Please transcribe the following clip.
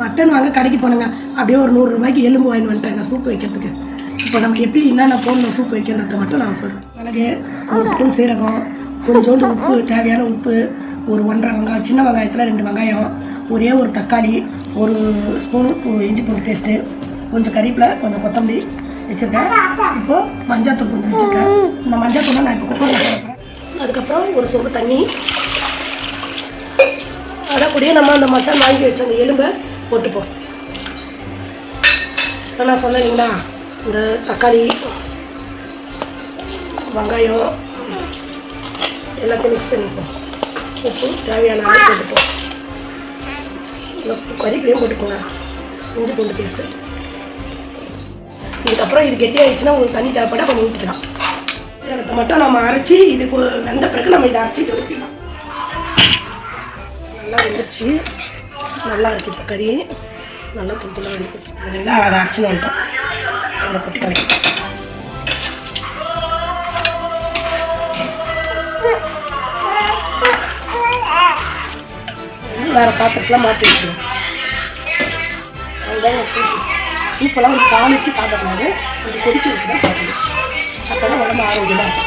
Mutton வாங்க கடைக்கு போனேங்க. அப்படியே ஒரு நூறுரூபாய்க்கு எலும்பு வாங்கி வந்துட்டாங்க சூப் வைக்கிறதுக்கு. இப்போ நம்ம எப்படி என்னென்ன போடணும் சூப் வைக்கிறத மட்டும் நான் சொல்கிறேன் மிளகு ஒரு ஸ்பூன் சீரகம் கொஞ்சோண்டு உப்பு தேவையான உப்பு ஒரு ஒன்றரை வெங்காயம் சின்ன வெங்காயத்தில் ரெண்டு வெங்காயம் ஒரே ஒரு தக்காளி ஒரு ஸ்பூன் இஞ்சி பூண்டு பேஸ்ட்டு கொஞ்சம் கறிப்பில் கொஞ்சம் கொத்தமல்லி வச்சுருக்கேன். இப்போது மஞ்சள் கொஞ்சம் வச்சுருக்கேன். இந்த மஞ்சள் தூள் நான் இப்போ குக்கரில் போடுறேன் அதுக்கப்புறம் ஒரு சொம்பு தண்ணி. அதை கூடயே நம்ம அந்த மட்டன் வாங்கி வச்ச அந்த எலும்பை போட்டுப்போம் இப்போ நான் சொன்னீங்களா இந்த தக்காளி வெங்காயம் எல்லாத்தையும் மிக்ஸ் பண்ணிப்போம் உப்பு தேவையான அளவு போட்டுப்போம் இந்த கறிப்பிலையும் போட்டுக்கோங்க. இஞ்சி பூண்டு பேஸ்ட்டு இதுக்கப்புறம் இது கெட்டி ஆயிடுச்சுன்னா உங்களுக்கு தண்ணி தேவைப்பட கொஞ்சம் ஊற்றிக்கலாம் இதை மட்டும் நம்ம அரைச்சி இதுக்கு வெந்த பிறகு நம்ம இதை அரைச்சி இதை ஊற்றிக்கலாம் நல்லா வெந்துருச்சு. நல்லா இருக்கு இப்போ கறி. நல்லா துண்டுலாம் வெந்துருச்சு நல்லா அதை அரைச்சி வந்துட்டோம் அதை போட்டு கலக்கி வேறு பாத்திரத்தெலாம் மாற்றி வச்சுருவோம். அதுதான் சூப்பு சூப்பெல்லாம் வந்து தாளித்து சாப்பிடக்கூடாது. கொஞ்சம் கொதிக்க வச்சு தான் சாப்பிடணும். அப்போ தான் உடம்பு ஆரோக்கியமாக இருக்கும்.